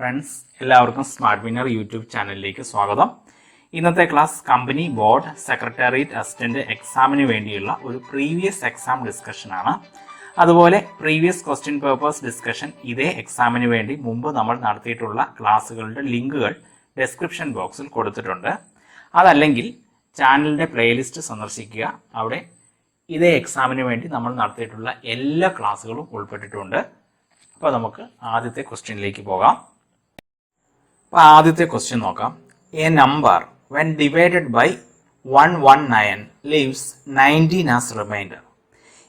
Friends എല്ലാവർക്കും smart winner YouTube ചാനലിലേക്ക് സ്വാഗതം. ഇന്നത്തെ class company board secretariat assistant എക്സാമിന് വേണ്ടിയുള്ള ഒരു പ്രീവിയസ് എക്സാം ഡിസ്കഷനാണ് അതുപോലെ പ്രീവിയസ് ക്വസ്റ്റ്യൻ പേപ്പേഴ്സ് ഡിസ്കഷൻ ഇതേ എക്സാമിന് വേണ്ടി മുമ്പ് നമ്മൾ നടത്തിയിട്ടുള്ള ക്ലാസ്സുകളുടെ ലിങ്കുകൾ ഡെസ്ക്രിപ്ഷൻ ബോക്സിൽ കൊടുത്തിട്ടുണ്ട്. അതല്ലെങ്കിൽ ചാനലിന്റെ പ്ലേലിസ്റ്റ് സന്ദർശിക്കുക. അവിടെ ഇതേ എക്സാമിന് വേണ്ടി നമ്മൾ നടത്തിയിട്ടുള്ള എല്ലാ ക്ലാസ്സുകളും ഉൾപ്പെട്ടിട്ടുണ്ട്. അപ്പോൾ നമുക്ക് ആദ്യത്തെ ക്വസ്റ്റ്യനിലേക്ക് പോകാം. അപ്പോൾ ആദ്യത്തെ ക്വസ്റ്റ്യൻ നോക്കാം. A number when divided by one one nine leaves nineteen as remainder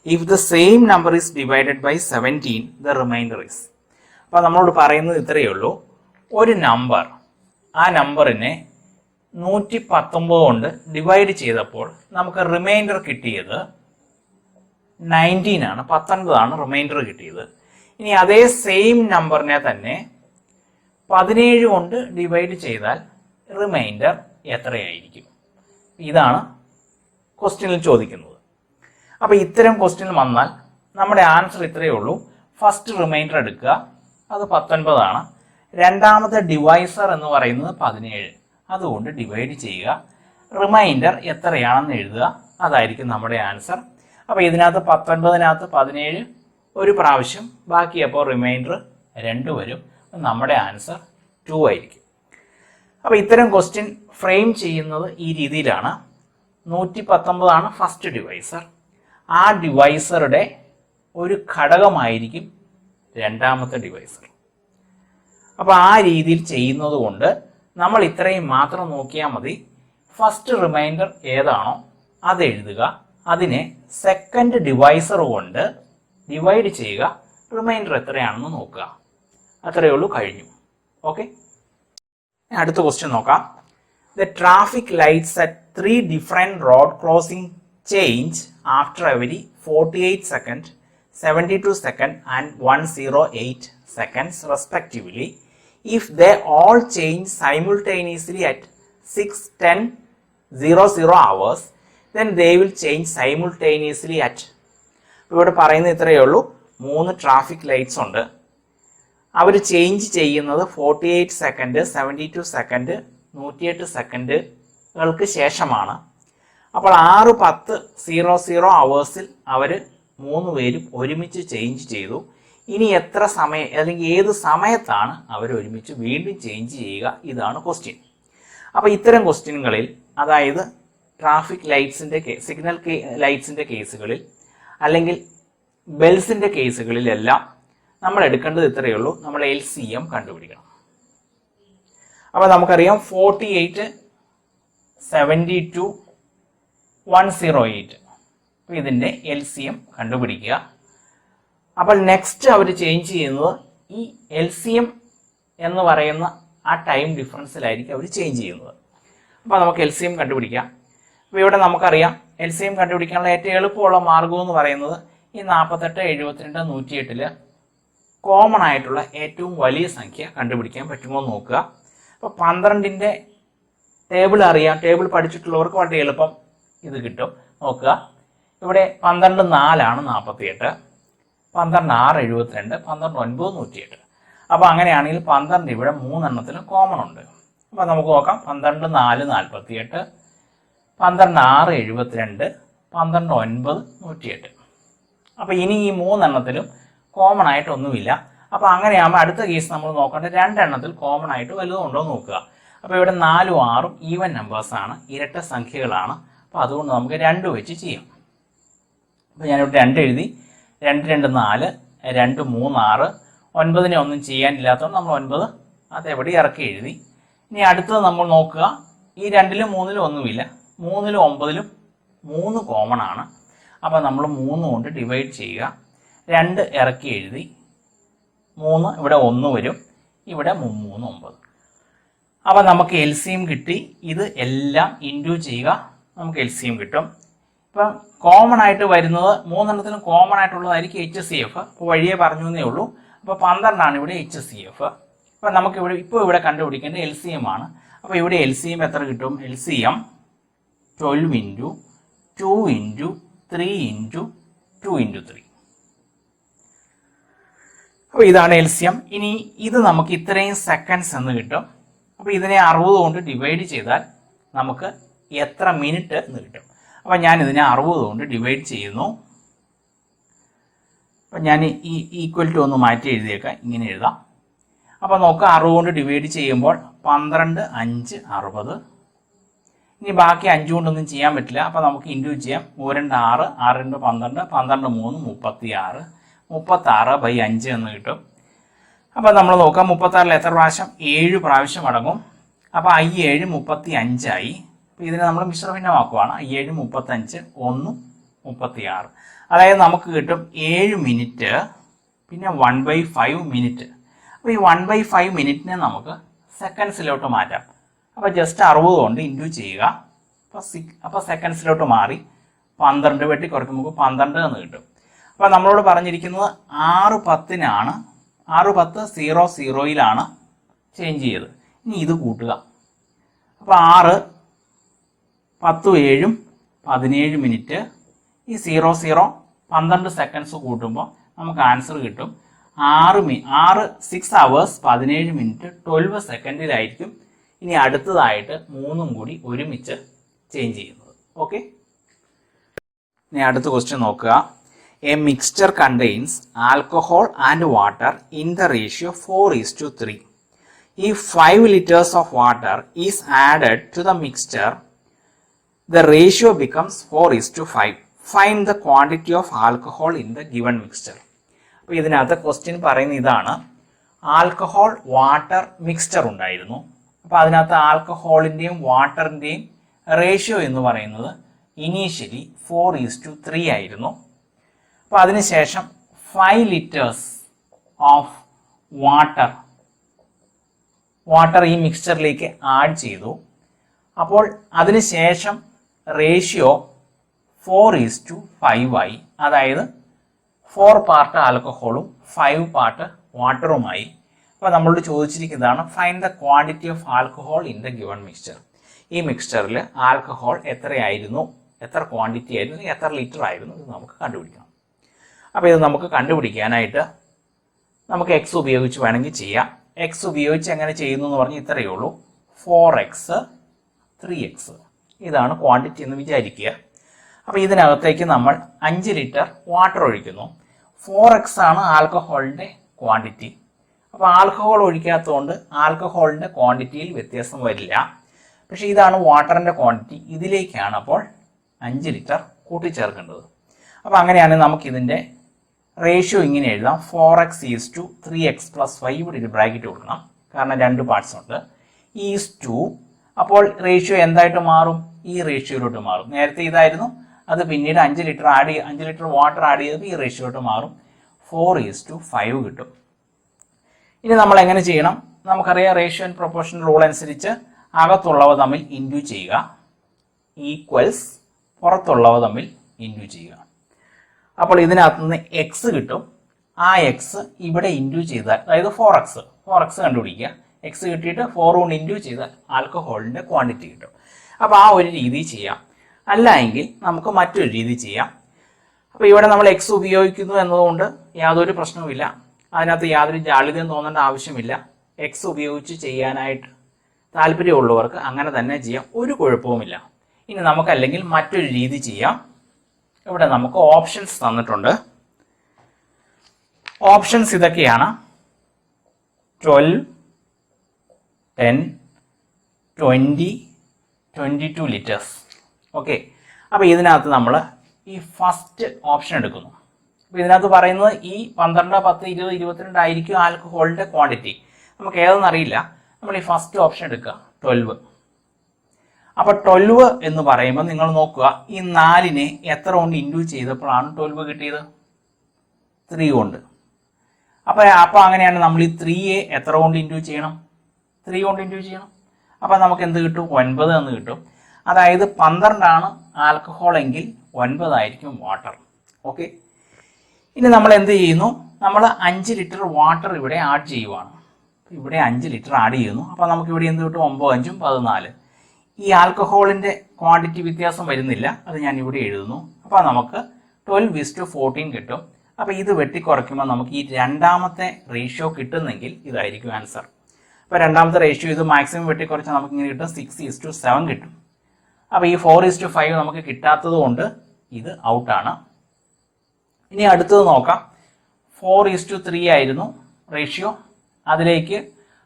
if the same number is divided by seventeen the remainder is അപ്പോൾ നമ്മളോട് പറയുന്നത് ഇത്രയേ ഉള്ളൂ. ഒരു നമ്പർ ആ നമ്പറിനെ നൂറ്റി പത്തൊമ്പത് കൊണ്ട് ഡിവൈഡ് ചെയ്തപ്പോൾ നമുക്ക് റിമൈൻഡർ കിട്ടിയത് നയന്റീൻ ആണ്. പത്തൊൻപതാണ് റിമൈൻഡർ കിട്ടിയത്. ഇനി അതേ സെയിം നമ്പറിനെ തന്നെ പതിനേഴ് കൊണ്ട് ഡിവൈഡ് ചെയ്താൽ റിമൈൻഡർ എത്രയായിരിക്കും? ഇതാണ് ക്വസ്റ്റ്യനിൽ ചോദിക്കുന്നത്. അപ്പോൾ ഇത്തരം ക്വസ്റ്റ്യൻ വന്നാൽ നമ്മുടെ ആൻസർ ഇത്രയേ ഉള്ളൂ. ഫസ്റ്റ് റിമൈൻഡർ എടുക്കുക. അത് പത്തൊൻപതാണ്. രണ്ടാമത്തെ ഡിവൈസർ എന്ന് പറയുന്നത് പതിനേഴ്. അതുകൊണ്ട് ഡിവൈഡ് ചെയ്യുക. റിമൈൻഡർ എത്രയാണെന്ന് എഴുതുക. അതായിരിക്കും നമ്മുടെ ആൻസർ അപ്പോൾ ഇതിനകത്ത് പത്തൊൻപതിനകത്ത് പതിനേഴ് ഒരു പ്രാവശ്യം. ബാക്കി അപ്പോൾ റിമൈൻഡർ രണ്ട് വരും. നമ്മുടെ ആൻസർ ടു ആയിരിക്കും. അപ്പോൾ ഇത്തരം ക്വസ്റ്റ്യൻ ഫ്രെയിം ചെയ്യുന്നത് ഈ രീതിയിലാണ്. നൂറ്റി പത്തൊമ്പതാണ് ഫസ്റ്റ് ഡിവൈസർ ആ ഡിവൈസറുടെ ഒരു ഘടകമായിരിക്കും രണ്ടാമത്തെ ഡിവൈസർ അപ്പോൾ ആ രീതിയിൽ ചെയ്യുന്നത് കൊണ്ട് നമ്മൾ ഇത്രയും മാത്രം നോക്കിയാൽ മതി. ഫസ്റ്റ് റിമൈൻഡർ ഏതാണോ അത് എഴുതുക. അതിനെ സെക്കൻഡ് ഡിവൈസർ കൊണ്ട് ഡിവൈഡ് ചെയ്യുക. റിമൈൻഡർ എത്രയാണെന്ന് നോക്കുക. അത്രയേ ഉള്ളൂ കഴിഞ്ഞു. ഓക്കെ? അടുത്ത ക്വസ്റ്റ്യൻ നോക്കാം. The traffic lights at three different road crossing change after every forty eight second seventy two second and one zero eight seconds respectively if the all change simultaneously at six ten zero zero hours then they will change simultaneously at ഇവിടെ പറയുന്നത് ഇത്രയേ ഉള്ളൂ. മൂന്ന് traffic lights ഉണ്ട്. അവർ change ചെയ്യുന്നത് forty eight second seventy two second നൂറ്റിയെട്ട് സെക്കൻഡുകൾക്ക് ശേഷമാണ്. അപ്പോൾ ആറ് പത്ത് സീറോ സീറോ അവേഴ്സിൽ അവർ മൂന്ന് പേരും ഒരുമിച്ച് ചേഞ്ച് ചെയ്തു. ഇനി എത്ര സമയം അല്ലെങ്കിൽ ഏത് സമയത്താണ് അവർ ഒരുമിച്ച് വീണ്ടും ചേഞ്ച് ചെയ്യുക? ഇതാണ് ക്വസ്റ്റ്യൻ അപ്പോൾ ഇത്തരം ക്വസ്റ്റ്യനുകളിൽ അതായത് ട്രാഫിക് ലൈറ്റ്സിന്റെ സിഗ്നൽ ലൈറ്റ്സിന്റെ കേസുകളിൽ അല്ലെങ്കിൽ ബെൽസിന്റെ കേസുകളിലെല്ലാം നമ്മൾ എടുക്കേണ്ടത് ഇത്രയേ ഉള്ളൂ. നമ്മൾ എൽ സി എം കണ്ടുപിടിക്കണം. അപ്പോൾ നമുക്കറിയാം forty eight seventy two one zero eight അപ്പോൾ ഇതിന്റെ എൽ സി എം കണ്ടുപിടിക്കുക. അപ്പോൾ നെക്സ്റ്റ് അവർ ചേഞ്ച് ചെയ്യുന്നത് ഈ എൽ സി എം എന്ന് പറയുന്ന ആ ടൈം ഡിഫറൻസിലായിരിക്കും അവർ ചേഞ്ച് ചെയ്യുന്നത്. അപ്പോൾ നമുക്ക് എൽ സി എം കണ്ടുപിടിക്കാം. അപ്പോൾ ഇവിടെ നമുക്കറിയാം എൽ സി എം കണ്ടുപിടിക്കാനുള്ള ഏറ്റവും എളുപ്പമുള്ള മാർഗം എന്ന് പറയുന്നത് ഈ നാൽപ്പത്തെട്ട് എഴുപത്തിരണ്ട് നൂറ്റിയെട്ടിൽ കോമൺ ആയിട്ടുള്ള ഏറ്റവും വലിയ സംഖ്യ കണ്ടുപിടിക്കാൻ പറ്റുമോ എന്ന് നോക്കുക. അപ്പോൾ പന്ത്രണ്ടിന്റെ ടേബിൾ അറിയാം. ടേബിൾ പഠിച്ചിട്ടുള്ളവർക്ക് വളരെ എളുപ്പം ഇത് കിട്ടും. നോക്കുക. ഇവിടെ പന്ത്രണ്ട് നാലാണ് നാൽപ്പത്തിയെട്ട് പന്ത്രണ്ട് ആറ് എഴുപത്തിരണ്ട്. പന്ത്രണ്ട് ഒൻപത് നൂറ്റിയെട്ട്. അപ്പോൾ അങ്ങനെയാണെങ്കിൽ പന്ത്രണ്ട് ഇവിടെ മൂന്നെണ്ണത്തിലും കോമൺ ഉണ്ട്. അപ്പോൾ നമുക്ക് നോക്കാം. പന്ത്രണ്ട് നാല് നാൽപ്പത്തിയെട്ട് പന്ത്രണ്ട് ആറ് എഴുപത്തിരണ്ട്. പന്ത്രണ്ട് ഒൻപത് നൂറ്റിയെട്ട്. അപ്പോൾ ഇനി ഈ മൂന്നെണ്ണത്തിലും കോമൺ ആയിട്ടൊന്നുമില്ല അപ്പോൾ അങ്ങനെയാകുമ്പോൾ അടുത്ത കേസ് നമ്മൾ നോക്കേണ്ടത് രണ്ടെണ്ണത്തിൽ കോമൺ ആയിട്ട് വലുതുണ്ടോ നോക്കുക. അപ്പോൾ ഇവിടെ നാലും ആറും ഈവൻ നമ്പേഴ്സാണ് ഇരട്ട സംഖ്യകളാണ്. അപ്പോൾ അതുകൊണ്ട് നമുക്ക് രണ്ട് വെച്ച് ചെയ്യാം. അപ്പോൾ ഞാനിവിടെ രണ്ട് എഴുതി. രണ്ട് രണ്ട് നാല് രണ്ട് മൂന്ന് ആറ്. ഒൻപതിനെ ഒന്നും ചെയ്യാനില്ലാത്തതുകൊണ്ട് നമ്മൾ ഒൻപത് അതെവിടെ ഇറക്കി എഴുതി. ഇനി അടുത്തത് നമ്മൾ നോക്കുക. ഈ രണ്ടിലും മൂന്നിലും ഒന്നുമില്ല. മൂന്നിലും ഒമ്പതിലും മൂന്ന് കോമൺ ആണ്. അപ്പോൾ നമ്മൾ മൂന്ന് കൊണ്ട് ഡിവൈഡ് ചെയ്യുക. രണ്ട് ഇറക്കി എഴുതി. മൂന്ന് ഇവിടെ ഒന്ന് വരും. ഇവിടെ മൂന്ന് ഒമ്പത്. അപ്പോൾ നമുക്ക് എൽ സിയും കിട്ടി. ഇത് എല്ലാം ഇന്റു ചെയ്യുക നമുക്ക് എൽ സിയും കിട്ടും. ഇപ്പം കോമൺ ആയിട്ട് വരുന്നത് മൂന്നെണ്ണത്തിനും കോമൺ ആയിട്ടുള്ളതായിരിക്കും എച്ച് സി എഫ് അപ്പോൾ വഴിയെ പറഞ്ഞു എന്നേ ഉള്ളൂ. അപ്പോൾ പന്ത്രണ്ടാണ് ഇവിടെ എച്ച് സി എഫ് അപ്പോൾ നമുക്ക് ഇവിടെ ഇപ്പോൾ ഇവിടെ കണ്ടുപിടിക്കേണ്ടത് എൽ സി എം ആണ്. അപ്പോൾ ഇവിടെ എൽ സി എം എത്ര കിട്ടും? L C M twelve into two into three into two into three അപ്പോൾ ഇതാണ് എൽസിയം. ഇനി ഇത് നമുക്ക് ഇത്രയും സെക്കൻഡ്സ് എന്ന് കിട്ടും. അപ്പോൾ ഇതിനെ അറുപത് കൊണ്ട് ഡിവൈഡ് ചെയ്താൽ നമുക്ക് എത്ര മിനിറ്റ് എന്ന് കിട്ടും. അപ്പോൾ ഞാൻ ഇതിനെ അറുപത് കൊണ്ട് ഡിവൈഡ് ചെയ്യുന്നു. അപ്പം ഞാൻ ഈ ഈക്വൽ ടു ഒന്ന് മാറ്റി എഴുതിയേക്കാം. ഇങ്ങനെ എഴുതാം. അപ്പോൾ നോക്കുക അറുപത് കൊണ്ട് ഡിവൈഡ് ചെയ്യുമ്പോൾ പന്ത്രണ്ട് അഞ്ച് അറുപത്. ഇനി ബാക്കി അഞ്ച് കൊണ്ടൊന്നും ചെയ്യാൻ പറ്റില്ല. അപ്പോൾ നമുക്ക് ഇന്റു ചെയ്യാം. മൂന്ന് രണ്ട് ആറ് ആറ് രണ്ട് പന്ത്രണ്ട് പന്ത്രണ്ട് മൂന്ന് മുപ്പത്തി ആറ് മുപ്പത്തി ആറ് ബൈ അഞ്ച് എന്ന് കിട്ടും. അപ്പോൾ നമ്മൾ നോക്കാം മുപ്പത്താറിൽ എത്ര പ്രാവശ്യം? ഏഴ് പ്രാവശ്യം അടങ്ങും. അപ്പോൾ ഐ ഏഴ് മുപ്പത്തി അഞ്ചായി അപ്പോൾ ഇതിനെ നമ്മൾ മിശ്രഭിന്നമാക്കുവാണ്. ഐ ഏഴ് മുപ്പത്തഞ്ച് ഒന്ന് മുപ്പത്തി ആറ് അതായത് നമുക്ക് കിട്ടും ഏഴ് മിനിറ്റ് പിന്നെ വൺ ബൈ ഫൈവ് മിനിറ്റ്. അപ്പോൾ ഈ വൺ ബൈ ഫൈവ് മിനിറ്റിനെ നമുക്ക് സെക്കൻഡ്സിലോട്ട് മാറ്റാം. അപ്പോൾ ജസ്റ്റ് അറുപത് കൊണ്ട് ഇന്റു ചെയ്യുക. അപ്പോൾ സിക് അപ്പോൾ സെക്കൻഡ്സിലോട്ട് മാറി പന്ത്രണ്ട് വെട്ടി കുറയ്ക്കുമ്പോൾ പന്ത്രണ്ട് എന്ന് കിട്ടും. അപ്പോൾ നമ്മളോട് പറഞ്ഞിരിക്കുന്നത് ആറ് പത്തിനാണ്. ആറ് പത്ത് സീറോ സീറോയിലാണ് ചേഞ്ച് ചെയ്തത്. ഇനി ഇത് കൂട്ടുക. അപ്പോൾ ആറ് പത്തും ഏഴും പതിനേഴ് മിനിറ്റ് ഈ സീറോ സീറോ പന്ത്രണ്ട് സെക്കൻഡ്സ് കൂട്ടുമ്പോൾ നമുക്ക് ആൻസർ കിട്ടും. ആറ് മി ആറ് സിക്സ് അവേഴ്സ് പതിനേഴ് മിനിറ്റ് ട്വൽവ് സെക്കൻഡിലായിരിക്കും ഇനി അടുത്തതായിട്ട് മൂന്നും കൂടി ഒരുമിച്ച് ചേഞ്ച് ചെയ്യുന്നത്. ഓക്കെ ഇനി അടുത്ത ക്വസ്റ്റ്യൻ നോക്കുക. A mixture contains alcohol and water in the ratio four is to three ഈ five litres of water is added to the mixture the ratio becomes 4 is to 5. Find the quantity of alcohol in the given mixture. അപ്പോൾ ഇതിനകത്ത് question പറയുന്ന ഇതാണ് alcohol water mixture ഉണ്ടായിരുന്നു അപ്പോൾ അതിനകത്ത് ആൽക്കഹോളിന്റെയും വാട്ടറിന്റെയും ratio എന്ന് പറയുന്നത് initially four is to three ആയിരുന്നു അപ്പോൾ അതിനുശേഷം five litres of water water ഈ മിക്സ്ചറിലേക്ക് ആഡ് ചെയ്തു. അപ്പോൾ അതിനുശേഷം ratio four is to five ആയി അതായത് ഫോർ പാർട്ട് ആൽക്കഹോളും ഫൈവ് പാർട്ട് വാട്ടറുമായി അപ്പോൾ നമ്മളോട് ചോദിച്ചിരിക്കുന്നതാണ് find the quantity of alcohol in the given mixture ഈ മിക്സ്ചറിൽ ആൽക്കഹോൾ എത്രയായിരുന്നു? എത്ര ക്വാണ്ടിറ്റി ആയിരുന്നു? എത്ര ലിറ്റർ ആയിരുന്നു? എന്ന് നമുക്ക് കണ്ടുപിടിക്കണം. അപ്പോൾ ഇത് നമുക്ക് കണ്ടുപിടിക്കാനായിട്ട് നമുക്ക് എക്സ് ഉപയോഗിച്ച് വേണമെങ്കിൽ ചെയ്യാം. എക്സ് ഉപയോഗിച്ച് എങ്ങനെ ചെയ്യുന്നു എന്ന് പറഞ്ഞാൽ ഇത്രയേ ഉള്ളൂ. ഫോർ എക്സ് ത്രീ എക്സ് ഇതാണ് ക്വാണ്ടിറ്റി എന്ന് വിചാരിക്കുക. അപ്പോൾ ഇതിനകത്തേക്ക് നമ്മൾ അഞ്ച് ലിറ്റർ വാട്ടർ ഒഴിക്കുന്നു. ഫോർ എക്സ് ആണ് ആൽക്കഹോളിന്റെ ക്വാണ്ടിറ്റി അപ്പോൾ ആൽക്കഹോൾ ഒഴിക്കാത്തതുകൊണ്ട് ആൽക്കഹോളിന്റെ ക്വാണ്ടിറ്റിയിൽ വ്യത്യാസം വരില്ല. പക്ഷേ ഇതാണ് വാട്ടറിന്റെ ക്വാണ്ടിറ്റി ഇതിലേക്കാണ് അപ്പോൾ അഞ്ച് ലിറ്റർ കൂട്ടിച്ചേർക്കേണ്ടത്. അപ്പോൾ അങ്ങനെയാണെങ്കിൽ നമുക്കിതിന്റെ റേഷ്യോ ഇങ്ങനെ എഴുതാം. Four x is to three x plus y ഇവിടെ ഒരു ബ്രാക്കറ്റ് കൊടുക്കണം. കാരണം രണ്ട് പാർട്സ് ഉണ്ട്. ഈസ് ടു അപ്പോൾ റേഷ്യോ എന്തായിട്ട് മാറും? ഈ റേഷ്യോയിലോട്ട് മാറും. നേരത്തെ ഇതായിരുന്നു. അത് പിന്നീട് അഞ്ച് ലിറ്റർ ആഡ് ചെയ്ത് അഞ്ച് ലിറ്റർ വാട്ടർ ആഡ് ചെയ്തപ്പോൾ ഈ റേഷ്യോയിലോട്ട് മാറും. ഫോർ ഈസ് ടു ഫൈവ് കിട്ടും. ഇനി നമ്മൾ എങ്ങനെ ചെയ്യണം? നമുക്കറിയാം റേഷ്യോ ആൻഡ് പ്രൊപ്പോർഷൻ റൂൾ അനുസരിച്ച് അകത്തുള്ളവ തമ്മിൽ ഇൻഡ്യൂ ചെയ്യുക. ഈക്വൽസ് പുറത്തുള്ളവ തമ്മിൽ ഇൻഡ്യൂ ചെയ്യുക. അപ്പോൾ ഇതിനകത്ത് നിന്ന് എക്സ് കിട്ടും. ആ എക്സ് ഇവിടെ ഇൻഡ്യൂ ചെയ്താൽ അതായത് ഫോർ എക്സ് ഫോർ എക്സ് കണ്ടുപിടിക്കുക. എക്സ് കിട്ടിയിട്ട് ഫോർ കൊണ്ട് ഇൻഡ്യൂ ചെയ്താൽ ആൽക്കഹോളിന്റെ ക്വാണ്ടിറ്റി കിട്ടും. അപ്പോൾ ആ ഒരു രീതി ചെയ്യാം. അല്ല എങ്കിൽ നമുക്ക് മറ്റൊരു രീതി ചെയ്യാം. അപ്പോൾ ഇവിടെ നമ്മൾ എക്സ് ഉപയോഗിക്കുന്നു എന്നതുകൊണ്ട് യാതൊരു പ്രശ്നവുമില്ല. അതിനകത്ത് യാതൊരു ജാളിതയും തോന്നേണ്ട ആവശ്യമില്ല. എക്സ് ഉപയോഗിച്ച് ചെയ്യാനായിട്ട് താല്പര്യമുള്ളവർക്ക് അങ്ങനെ തന്നെ ചെയ്യാം. ഒരു കുഴപ്പവുമില്ല. ഇനി നമുക്കല്ലെങ്കിൽ മറ്റൊരു രീതി ചെയ്യാം. ഇവിടെ നമുക്ക് ഓപ്ഷൻസ് തന്നിട്ടുണ്ട്. ഓപ്ഷൻസ് ഇതൊക്കെയാണ്. Twelve ten twenty twenty two litres okay അപ്പോൾ ഇതിനകത്ത് നമ്മൾ ഈ ഫസ്റ്റ് ഓപ്ഷൻ എടുക്കുന്നു. അപ്പോൾ ഇതിനകത്ത് പറയുന്നത് ഈ പന്ത്രണ്ട് പത്ത് ഇരുപത് ഇരുപത്തിരണ്ട് ആയിരിക്കും ആൽക്കഹോളിന്റെ ക്വാണ്ടിറ്റി നമുക്ക് ഏതെന്ന് അറിയില്ല. നമ്മൾ ഈ ഫസ്റ്റ് ഓപ്ഷൻ എടുക്കുക. ട്വൽവ് അപ്പോൾ ട്വൽവ് എന്ന് പറയുമ്പോൾ നിങ്ങൾ നോക്കുക ഈ നാലിനെ എത്ര കൊണ്ട് ഇൻഡ്യൂ ചെയ്തപ്പോഴാണ് ട്വൽവ് കിട്ടിയത്? ത്രീ കൊണ്ട്. അപ്പൊ അപ്പൊ അങ്ങനെയാണ് നമ്മൾ ഈ ത്രീയെ എത്ര കൊണ്ട് ഇൻഡ്യൂ ചെയ്യണം? ത്രീ കൊണ്ട് ഇൻഡ്യൂ ചെയ്യണം. അപ്പൊ നമുക്ക് എന്ത് കിട്ടും? ഒൻപത് എന്ന് കിട്ടും. അതായത് പന്ത്രണ്ടാണ് ആൽക്കഹോൾ എങ്കിൽ ഒൻപതായിരിക്കും വാട്ടർ ഓക്കെ ഇനി നമ്മൾ എന്ത് ചെയ്യുന്നു? നമ്മൾ അഞ്ച് ലിറ്റർ വാട്ടർ ഇവിടെ ആഡ് ചെയ്യുവാണ്. ഇവിടെ അഞ്ച് ലിറ്റർ ആഡ് ചെയ്യുന്നു. അപ്പോൾ നമുക്ക് ഇവിടെ എന്ത് കിട്ടും? ഒമ്പത് അഞ്ചും പതിനാല്. ഈ ആൽക്കഹോളിന്റെ ക്വാണ്ടിറ്റി വ്യത്യാസം വരുന്നില്ല. അത് ഞാൻ ഇവിടെ എഴുതുന്നു. അപ്പോൾ നമുക്ക് ട്വൽവ് ഇസ് ടു ഫോർട്ടീൻ കിട്ടും. അപ്പോൾ ഇത് വെട്ടിക്കുറയ്ക്കുമ്പോൾ നമുക്ക് ഈ രണ്ടാമത്തെ റേഷ്യോ കിട്ടുന്നെങ്കിൽ ഇതായിരിക്കും ആൻസർ അപ്പോൾ രണ്ടാമത്തെ റേഷ്യോ ഇത് മാക്സിമം വെട്ടിക്കുറച്ചാൽ നമുക്ക് ഇങ്ങനെ കിട്ടും. സിക്സ് ഈസ് ടു സെവൻ കിട്ടും. അപ്പോൾ ഈ ഫോർ ഈസ് ടു ഫൈവ് നമുക്ക് കിട്ടാത്തത് കൊണ്ട് ഇത് ഔട്ടാണ് ഇനി അടുത്തത് നോക്കാം. ഫോർ ഈസ് ടു ത്രീ ആയിരുന്നു റേഷ്യോ അതിലേക്ക്.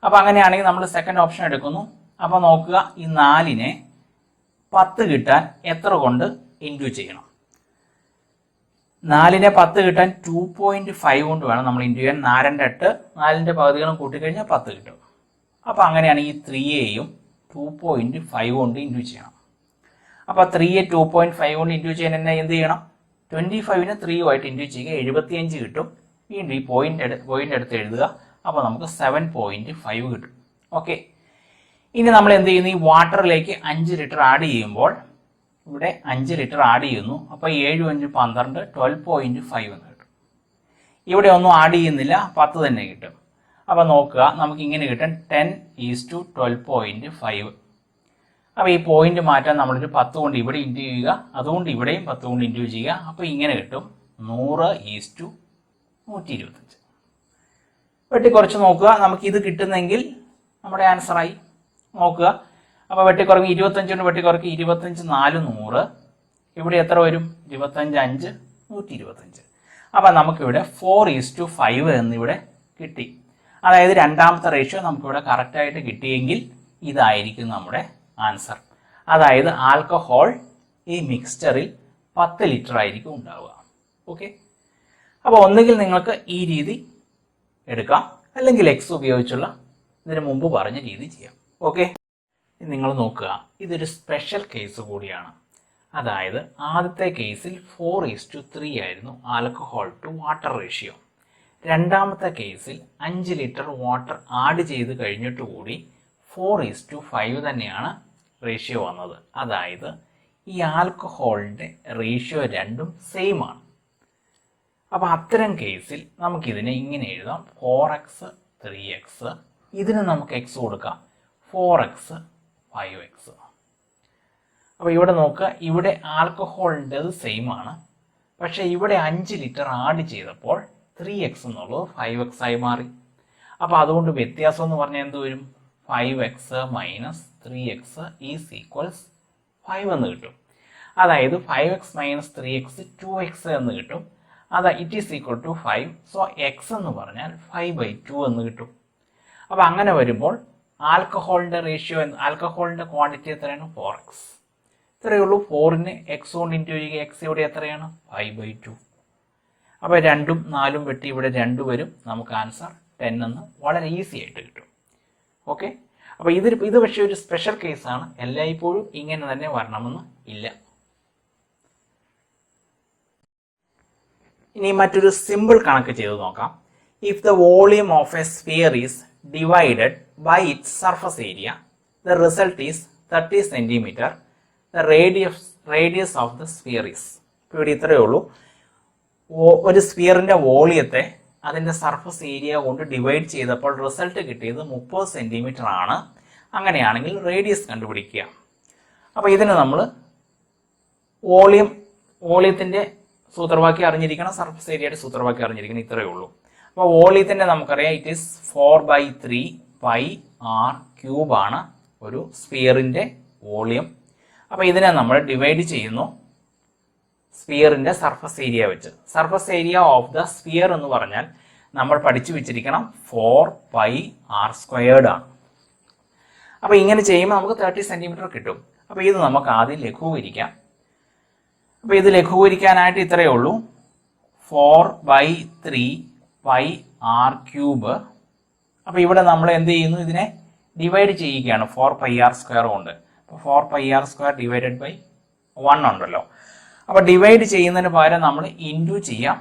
അപ്പോൾ അങ്ങനെയാണെങ്കിൽ നമ്മൾ സെക്കൻഡ് ഓപ്ഷൻ എടുക്കുന്നു. അപ്പോൾ നോക്കുക ഈ നാലിനെ പത്ത് കിട്ടാൻ എത്ര കൊണ്ട് ഇന്റു ചെയ്യണം? നാലിനെ പത്ത് കിട്ടാൻ ടു പോയിന്റ് ഫൈവ് കൊണ്ട് വേണം നമ്മൾ ഇന്റു ചെയ്യാൻ. നാലിന്റെ എട്ട് നാലിന്റെ പകുതികളും കൂട്ടിക്കഴിഞ്ഞാൽ പത്ത് കിട്ടും. അപ്പോൾ അങ്ങനെയാണെങ്കിൽ ഈ ത്രീയെയും ടു പോയിന്റ് ഫൈവ് കൊണ്ട് ഇന്റു ചെയ്യണം. അപ്പോൾ ത്രീയെ ടു പോയിന്റ് ഫൈവ് കൊണ്ട് ഇന്റു ചെയ്യാൻ എന്നെ എന്ത് ചെയ്യണം? ട്വന്റി ഫൈവിന് ആയിട്ട് ഇന്റു ചെയ്യുക. എഴുപത്തിയഞ്ച് കിട്ടും. വീണ്ടും ഈ പോയിന്റ് പോയിന്റ് എടുത്ത് എഴുതുക. അപ്പോൾ നമുക്ക് സെവൻ പോയിന്റ് ഫൈവ് കിട്ടും. ഓക്കെ ഇനി നമ്മൾ എന്ത് ചെയ്യുന്നു? ഈ വാട്ടറിലേക്ക് അഞ്ച് ലിറ്റർ ആഡ് ചെയ്യുമ്പോൾ ഇവിടെ അഞ്ച് ലിറ്റർ ആഡ് ചെയ്യുന്നു. അപ്പോൾ ഏഴ് അഞ്ച് പന്ത്രണ്ട് ട്വൽവ് പോയിന്റ് ഫൈവ് എന്ന് കിട്ടും. ഇവിടെ ഒന്നും ആഡ് ചെയ്യുന്നില്ല. പത്ത് തന്നെ കിട്ടും. അപ്പോൾ നോക്കുക നമുക്ക് ഇങ്ങനെ കിട്ടും. Ten is to twelve point five അപ്പോൾ ഈ പോയിന്റ് മാറ്റാൻ നമ്മളൊരു പത്ത് കൊണ്ട് ഇവിടെ ഇന്റു ചെയ്യുക. അതുകൊണ്ട് ഇവിടെയും പത്ത് കൊണ്ട് ഇന്റു ചെയ്യുക. അപ്പോൾ ഇങ്ങനെ കിട്ടും. നൂറ് ഈസ് ടു നൂറ്റി ഇരുപത്തഞ്ച് വെട്ടി കുറച്ച് നോക്കുക. നമുക്ക് ഇത് കിട്ടുന്നെങ്കിൽ നമ്മുടെ ആൻസറായി നോക്കുക. അപ്പോൾ വെട്ടിക്കുറങ്ങി ഇരുപത്തഞ്ച് കൊണ്ട് വെട്ടിക്കുറക്കി ഇരുപത്തഞ്ച് നാല് നൂറ്. ഇവിടെ എത്ര വരും? ഇരുപത്തഞ്ച് അഞ്ച് നൂറ്റി ഇരുപത്തഞ്ച് അപ്പം നമുക്കിവിടെ ഫോർ ഈസ് ടു ഫൈവ് എന്നിവിടെ കിട്ടി. അതായത് രണ്ടാമത്തെ റേഷ്യോ നമുക്കിവിടെ കറക്റ്റായിട്ട് കിട്ടിയെങ്കിൽ ഇതായിരിക്കും നമ്മുടെ ആൻസർ അതായത് ആൽക്കഹോൾ ഈ മിക്സ്ചറിൽ പത്ത് ലിറ്റർ ആയിരിക്കും ഉണ്ടാവുക. ഓക്കെ അപ്പോൾ ഒന്നുകിൽ നിങ്ങൾക്ക് ഈ രീതി എടുക്കാം. അല്ലെങ്കിൽ എക്സ് ഉപയോഗിച്ചുള്ള ഇതിനു മുമ്പ് പറഞ്ഞ രീതി ചെയ്യാം. ഓക്കെ. നിങ്ങൾ നോക്കുക. ഇതൊരു സ്പെഷ്യൽ കേസ് കൂടിയാണ്. അതായത് ആദ്യത്തെ കേസിൽ ഫോർ ഈസ് ടു ത്രീ ആയിരുന്നു ആൽക്കഹോൾ ടു വാട്ടർ റേഷ്യോ രണ്ടാമത്തെ കേസിൽ അഞ്ച് ലിറ്റർ വാട്ടർ ആഡ് ചെയ്ത് കഴിഞ്ഞിട്ട് കൂടി ഫോർ ഈസ് ടു ഫൈവ് തന്നെയാണ് റേഷ്യോ വന്നത്. അതായത് ഈ ആൽക്കഹോളിന്റെ റേഷ്യോ രണ്ടും സെയിം ആണ്. അപ്പോൾ അത്തരം കേസിൽ നമുക്കിതിനെ ഇങ്ങനെ എഴുതാം. ഫോർ എക്സ് ത്രീ എക്സ് ഇതിന് നമുക്ക് എക്സ് കൊടുക്കാം. Four x five x. അപ്പോൾ ഇവിടെ നോക്കുക ഇവിടെ ആൽക്കഹോളിന്റെത് സെയിം ആണ്. പക്ഷേ ഇവിടെ അഞ്ച് ലിറ്റർ ആഡ് ചെയ്തപ്പോൾ ത്രീ എക്സ് എന്നുള്ളത് ഫൈവ് എക്സ് ആയി മാറി. അപ്പോൾ അതുകൊണ്ട് വ്യത്യാസം എന്ന് പറഞ്ഞാൽ എന്ത് വരും? Five x minus three x is equals five എന്ന് കിട്ടും. അതായത് five x minus three x two x എന്ന് കിട്ടും. അതാ it is equal to five so x എന്ന് പറഞ്ഞാൽ ഫൈവ് ബൈ ടു എന്ന് കിട്ടും. അപ്പോൾ അങ്ങനെ വരുമ്പോൾ ആൽക്കഹോളിന്റെ റേഷ്യോ എന്ന് ആൽക്കഹോളിന്റെ ക്വാണ്ടിറ്റി എത്രയാണ്? ഫോർ എക്സ് ഇത്രയേ ഉള്ളൂ. ഫോറിന് എക്സ് കൊണ്ട് ഇന്റു ചെയ്യുക എക്സ് ഇവിടെ എത്രയാണ്? ഫൈവ് ബൈ ടു അപ്പോൾ രണ്ടും നാലും വെട്ടി ഇവിടെ രണ്ട് വരും. നമുക്ക് ആൻസർ ടെൻ എന്ന് വളരെ ഈസി ആയിട്ട് കിട്ടും. ഓക്കെ അപ്പോൾ ഇത് ഇത് പക്ഷേ ഒരു സ്പെഷ്യൽ കേസാണ് എല്ലായ്പ്പോഴും ഇങ്ങനെ തന്നെ വരണമെന്ന് ഇല്ല. ഇനി മറ്റൊരു സിമ്പിൾ കണക്ക് ചെയ്ത് നോക്കാം. If the volume of a sphere is by its surface area the result is thirty centimetre the radius radius of the sphere is ഇപ്പോൾ ഇവിടെ ഇത്രയേ ഉള്ളൂ. ഒരു സ്ഫിയറിന്റെ വോളിയത്തെ അതിന്റെ സർഫസ് ഏരിയ കൊണ്ട് ഡിവൈഡ് ചെയ്തപ്പോൾ റിസൾട്ട് കിട്ടിയത് മുപ്പത് സെന്റിമീറ്റർ ആണ്. അങ്ങനെയാണെങ്കിൽ റേഡിയസ് കണ്ടുപിടിക്കുക. അപ്പോൾ ഇതിന് നമ്മൾ വോളിയം വോളിയത്തിന്റെ സൂത്രവാക്യം അറിഞ്ഞിരിക്കണം സർഫസ് ഏരിയയുടെ സൂത്രവാക്യം അറിഞ്ഞിരിക്കണം. ഇത്രയേ ഉള്ളൂ. അപ്പോൾ തന്നെ നമുക്കറിയാം it is four by three pi r cube ആണ് ഒരു സ്ഫിയറിന്റെ വോളിയം. അപ്പോൾ ഇതിനെ നമ്മൾ ഡിവൈഡ് ചെയ്യുന്നു. സ്ഫിയറിന്റെ സർഫസ് ഏരിയ വെച്ച്. Surface area of the sphere എന്ന് പറഞ്ഞാൽ നമ്മൾ പഠിച്ചു വെച്ചിരിക്കണം ഫോർ പൈ ആർ സ്ക്വയേർഡ് ആണ്. അപ്പോൾ ഇങ്ങനെ ചെയ്യുമ്പോൾ നമുക്ക് തേർട്ടി സെന്റിമീറ്റർ കിട്ടും. അപ്പോൾ ഇത് നമുക്ക് ആദ്യം ലഘൂകരിക്കാം. അപ്പോൾ ഇത് ലഘൂകരിക്കാനായിട്ട് ഇത്രയേ ഉള്ളൂ. Four by three pi r cube അപ്പോൾ ഇവിടെ നമ്മൾ എന്ത് ചെയ്യുന്നു? ഇതിനെ ഡിവൈഡ് ചെയ്യുകയാണ്. ഫോർ പൈ ആർ സ്ക്വയർ കൊണ്ട്. അപ്പോൾ four pi r square divided by one ഉണ്ടല്ലോ. അപ്പോൾ ഡിവൈഡ് ചെയ്യുന്നതിന് പകരം നമ്മൾ ഇന്റു ചെയ്യാം.